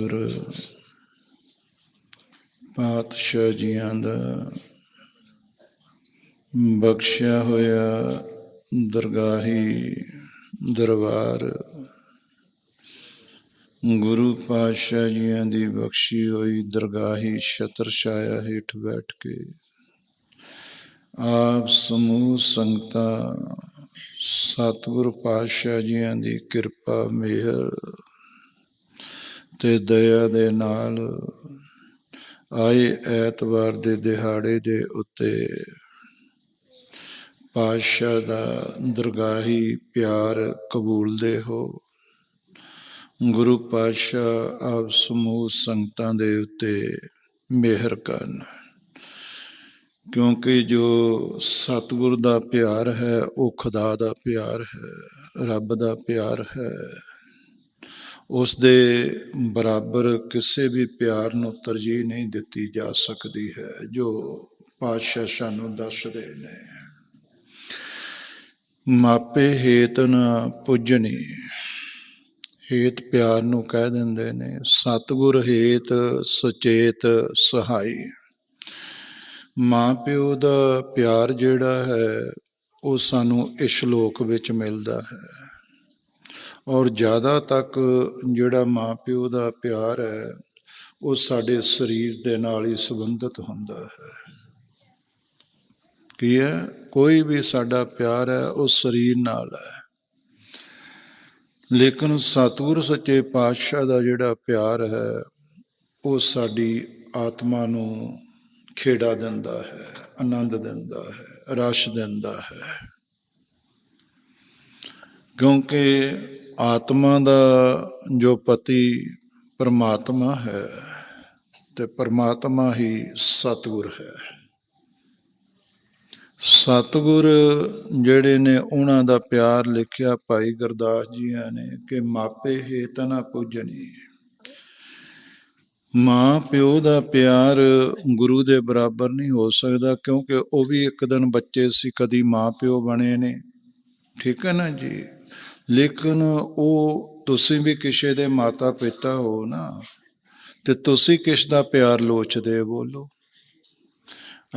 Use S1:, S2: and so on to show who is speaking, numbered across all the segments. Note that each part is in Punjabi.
S1: ਗੁਰ ਪਾਤਸ਼ਾਹ ਜੀਆਂ ਦਾ ਬਖਸ਼ਿਆ ਹੋਇਆ ਦਰਗਾਹੀ ਦਰਬਾਰ ਗੁਰੂ ਪਾਤਸ਼ਾਹ ਜੀਆਂ ਦੀ ਬਖਸ਼ੀ ਹੋਈ ਦਰਗਾਹੀ ਛਤਰ ਛਾਇਆ ਹੇਠ ਬੈਠ ਕੇ। ਆਪ ਸਮੂਹ ਸੰਗਤਾਂ, ਸਤਿਗੁਰ ਪਾਤਸ਼ਾਹ ਜੀਆਂ ਦੀ ਕਿਰਪਾ, ਮਿਹਰ ਤੇ ਦਇਆ ਦੇ ਨਾਲ ਆਏ ਐਤਵਾਰ ਦੇ ਦਿਹਾੜੇ ਦੇ ਉੱਤੇ। ਪਾਤਸ਼ਾਹ ਦਾ ਦਰਗਾਹੀ ਪਿਆਰ ਕਬੂਲਦੇ ਹੋ। ਗੁਰੂ ਪਾਤਸ਼ਾਹ ਆਪ ਸਮੂਹ ਸੰਗਤਾਂ ਦੇ ਉੱਤੇ ਮਿਹਰ ਕਰਨ। ਕਿਉਂਕਿ ਜੋ ਸਤਿਗੁਰ ਦਾ ਪਿਆਰ ਹੈ, ਉਹ ਖੁਦਾ ਦਾ ਪਿਆਰ ਹੈ, ਰੱਬ ਦਾ ਪਿਆਰ ਹੈ। ਉਸ ਦੇ ਬਰਾਬਰ ਕਿਸੇ ਵੀ ਪਿਆਰ ਨੂੰ ਤਰਜੀਹ ਨਹੀਂ ਦਿੱਤੀ ਜਾ ਸਕਦੀ ਹੈ, ਜੋ ਪਾਤਸ਼ਾਹ ਸਾਨੂੰ ਦੱਸਦੇ ਨੇ। ਮਾਪੇ ਹੇਤ ਨ ਪੁੱਜਣੀ, ਹੇਤ ਪਿਆਰ ਨੂੰ ਕਹਿ ਦਿੰਦੇ ਨੇ, ਸਤਿਗੁਰ ਹੇਤ ਸੁਚੇਤ ਸਹਾਈ। ਮਾਂ ਪਿਓ ਦਾ ਪਿਆਰ ਜਿਹੜਾ ਹੈ, ਉਹ ਸਾਨੂੰ ਇਸ ਸ਼ਲੋਕ ਵਿੱਚ ਮਿਲਦਾ ਹੈ। ਔਰ ਜ਼ਿਆਦਾ ਤੱਕ ਜਿਹੜਾ ਮਾਂ ਪਿਓ ਦਾ ਪਿਆਰ ਹੈ, ਉਹ ਸਾਡੇ ਸਰੀਰ ਦੇ ਨਾਲ ਹੀ ਸੰਬੰਧਿਤ ਹੁੰਦਾ ਹੈ। ਕੀ ਹੈ? ਕੋਈ ਵੀ ਸਾਡਾ ਪਿਆਰ ਹੈ, ਉਹ ਸਰੀਰ ਨਾਲ ਹੈ। ਲੇਕਿਨ ਸਤਿਗੁਰ ਸੱਚੇ ਪਾਤਸ਼ਾਹ ਦਾ ਜਿਹੜਾ ਪਿਆਰ ਹੈ, ਉਹ ਸਾਡੀ ਆਤਮਾ ਨੂੰ ਖੇੜਾ ਦਿੰਦਾ ਹੈ, ਆਨੰਦ ਦਿੰਦਾ ਹੈ, ਰਸ ਦਿੰਦਾ ਹੈ। ਕਿਉਂਕਿ ਆਤਮਾ ਦਾ ਜੋ ਪਤੀ ਪਰਮਾਤਮਾ ਹੈ ਤੇ ਪਰਮਾਤਮਾ ਹੀ ਸਤਿਗੁਰ ਹੈ। ਸਤਿਗੁਰ ਜਿਹੜੇ ਨੇ ਉਹਨਾਂ ਦਾ ਪਿਆਰ ਲਿਖਿਆ ਭਾਈ ਗੁਰਦਾਸ ਜੀਆਂ ਨੇ ਕਿ ਮਾਪੇ ਹੇਤ ਨਾ ਪੂਜਣੀ। ਮਾਂ ਪਿਓ ਦਾ ਪਿਆਰ ਗੁਰੂ ਦੇ ਬਰਾਬਰ ਨਹੀਂ ਹੋ ਸਕਦਾ ਕਿਉਂਕਿ ਉਹ ਵੀ ਇੱਕ ਦਿਨ ਬੱਚੇ ਸੀ, ਕਦੀ ਮਾਂ ਪਿਓ ਬਣੇ ਨੇ। ਠੀਕ ਹੈ ਨਾ ਜੀ? ਲੇਕਿਨ ਉਹ ਤੁਸੀਂ ਵੀ ਕਿਸੇ ਦੇ ਮਾਤਾ ਪਿਤਾ ਹੋ ਨਾ, ਤੇ ਤੁਸੀਂ ਕਿਸ ਦਾ ਪਿਆਰ ਲੋਚਦੇ ਹੋ ਬੋਲੋ?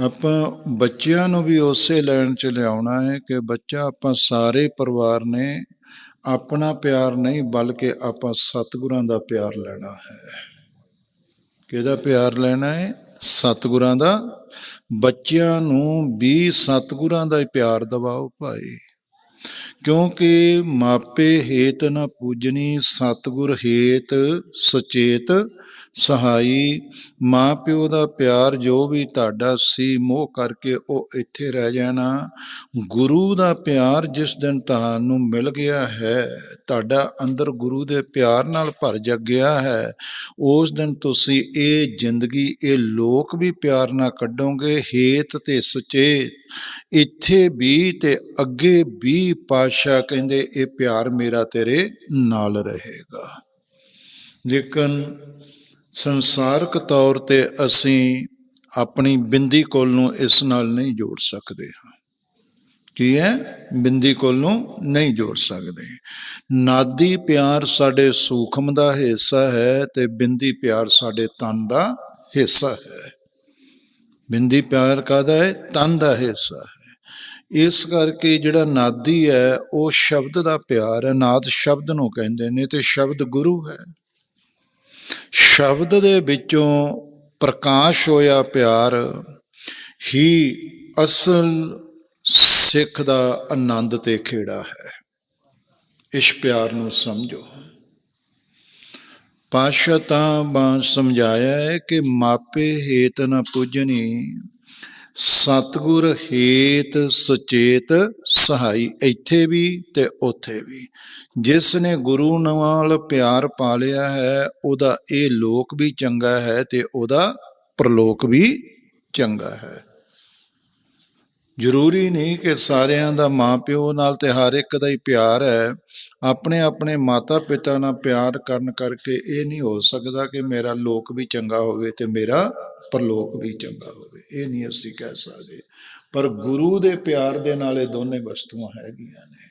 S1: ਆਪਾਂ ਬੱਚਿਆਂ ਨੂੰ ਵੀ ਉਸੇ ਲਾਈਨ 'ਚ ਲਿਆਉਣਾ ਹੈ ਕਿ ਬੱਚਾ ਆਪਾਂ ਸਾਰੇ ਪਰਿਵਾਰ ਨੇ ਆਪਣਾ ਪਿਆਰ ਨਹੀਂ, ਬਲਕਿ ਆਪਾਂ ਸਤਿਗੁਰਾਂ ਦਾ ਪਿਆਰ ਲੈਣਾ ਹੈ। ਕਿਹਦਾ ਪਿਆਰ ਲੈਣਾ ਹੈ? ਸਤਿਗੁਰਾਂ ਦਾ। ਬੱਚਿਆਂ ਨੂੰ ਵੀ ਸਤਿਗੁਰਾਂ ਦਾ ਪਿਆਰ ਦਿਵਾਓ ਭਾਈ। ਕਿਉਂਕਿ ਮਾਪੇ ਹੇਤ ਨਾ ਪੂਜਣੀ ਸਤਿਗੁਰ ਹੇਤ ਸੁਚੇਤ। ਸਹਾਈ, ਮਾਂ ਪਿਓ ਦਾ ਪਿਆਰ ਜੋ ਵੀ ਤੁਹਾਡਾ ਸੀ, ਮੋਹ ਕਰਕੇ ਉਹ ਇੱਥੇ ਰਹਿ ਜਾਣਾ। ਗੁਰੂ ਦਾ ਪਿਆਰ ਜਿਸ ਦਿਨ ਤੁਹਾਨੂੰ ਮਿਲ ਗਿਆ ਹੈ, ਤੁਹਾਡਾ ਅੰਦਰ ਗੁਰੂ ਦੇ ਪਿਆਰ ਨਾਲ ਭਰ ਜਾ ਗਿਆ ਹੈ, ਉਸ ਦਿਨ ਤੁਸੀਂ ਇਹ ਜ਼ਿੰਦਗੀ, ਇਹ ਲੋਕ ਵੀ ਪਿਆਰ ਨਾਲ ਕੱਢੋਗੇ, ਹੇਤ ਤੇ ਸੁਚੇਤ। ਇੱਥੇ ਵੀ ਤੇ ਅੱਗੇ ਵੀ ਪਾਸ਼ਾ ਕਹਿੰਦੇ, ਇਹ ਪਿਆਰ ਮੇਰਾ ਤੇਰੇ ਨਾਲ ਰਹੇਗਾ। ਲੇਕਿਨ ਸੰਸਾਰਕ ਤੌਰ ਤੇ ਅਸੀਂ ਆਪਣੀ ਬਿੰਦੀ ਕੋਲ ਨੂੰ ਇਸ ਨਾਲ ਨਹੀਂ ਜੋੜ ਸਕਦੇ ਹਾਂ। ਕੀ ਹੈ? ਬਿੰਦੀ ਕੋਲ ਨੂੰ ਨਹੀਂ ਜੋੜ ਸਕਦੇ। ਨਾਦੀ ਪਿਆਰ ਸਾਡੇ ਸੂਖਮ ਦਾ ਹਿੱਸਾ ਹੈ ਤੇ ਬਿੰਦੀ ਪਿਆਰ ਸਾਡੇ ਤਨ ਦਾ ਹਿੱਸਾ ਹੈ। ਬਿੰਦੀ ਪਿਆਰ ਕਾਦਾ ਹੈ? ਤਨ ਦਾ ਹਿੱਸਾ ਹੈ। ਇਸ ਕਰਕੇ ਜਿਹੜਾ ਨਾਦੀ ਹੈ, ਉਹ ਸ਼ਬਦ ਦਾ ਪਿਆਰ ਹੈ। ਨਾਦ ਸ਼ਬਦ ਨੂੰ ਕਹਿੰਦੇ ਨੇ ਤੇ ਸ਼ਬਦ ਗੁਰੂ ਹੈ। ਸ਼ਬਦ ਦੇ ਵਿੱਚੋਂ ਪ੍ਰਕਾਸ਼ ਹੋਇਆ ਪਿਆਰ, ਹੀ ਅਸਲ ਸਿੱਖ ਦਾ ਆਨੰਦ ਤੇ ਖੇੜਾ ਹੈ। ਇਸ ਪਿਆਰ ਨੂੰ ਸਮਝੋ। ਪਾਸ਼ਾ ਤਾਂ ਬਾਂ ਸਮਝਾਇਆ ਹੈ ਕਿ ਮਾਪੇ ਹੇਤ ਨਾ ਪੁੱਜਣੀ। ਸਤਗੁਰ ਹੇਤ ਸੁਚੇਤ ਸਹਾਈ, ਇੱਥੇ ਵੀ ਤੇ ਉੱਥੇ ਵੀ। ਜਿਸ ਨੇ ਗੁਰੂ ਨਾਲ ਪਿਆਰ ਪਾ ਲਿਆ ਹੈ, ਉਹਦਾ ਇਹ ਲੋਕ ਵੀ ਚੰਗਾ ਹੈ ਤੇ ਉਹਦਾ ਪ੍ਰਲੋਕ ਵੀ ਚੰਗਾ ਹੈ। ਜ਼ਰੂਰੀ ਨਹੀਂ ਕਿ ਸਾਰਿਆਂ ਦਾ ਮਾਪਿਓ ਨਾਲ ਤੇ ਹਰ ਇੱਕ ਦਾ ਹੀ ਪਿਆਰ ਹੈ। ਆਪਣੇ ਆਪਣੇ ਮਾਤਾ ਪਿਤਾ ਨਾਲ ਪਿਆਰ ਕਰਨ ਕਰਕੇ ਇਹ ਨਹੀਂ ਹੋ ਸਕਦਾ ਕਿ ਮੇਰਾ ਲੋਕ ਵੀ ਚੰਗਾ ਹੋਵੇ ਤੇ ਮੇਰਾ ਪਰਲੋਕ ਵੀ ਚੰਗਾ ਹੋਵੇ। ਇਹ ਨਹੀਂ ਅਸੀਂ ਕਹਿ ਸਕਦੇ। ਪਰ ਗੁਰੂ ਦੇ ਪਿਆਰ ਦੇ ਨਾਲ ਇਹ ਦੋਨੇ ਵਸਤੂਆਂ ਹੈਗੀਆਂ ਨੇ।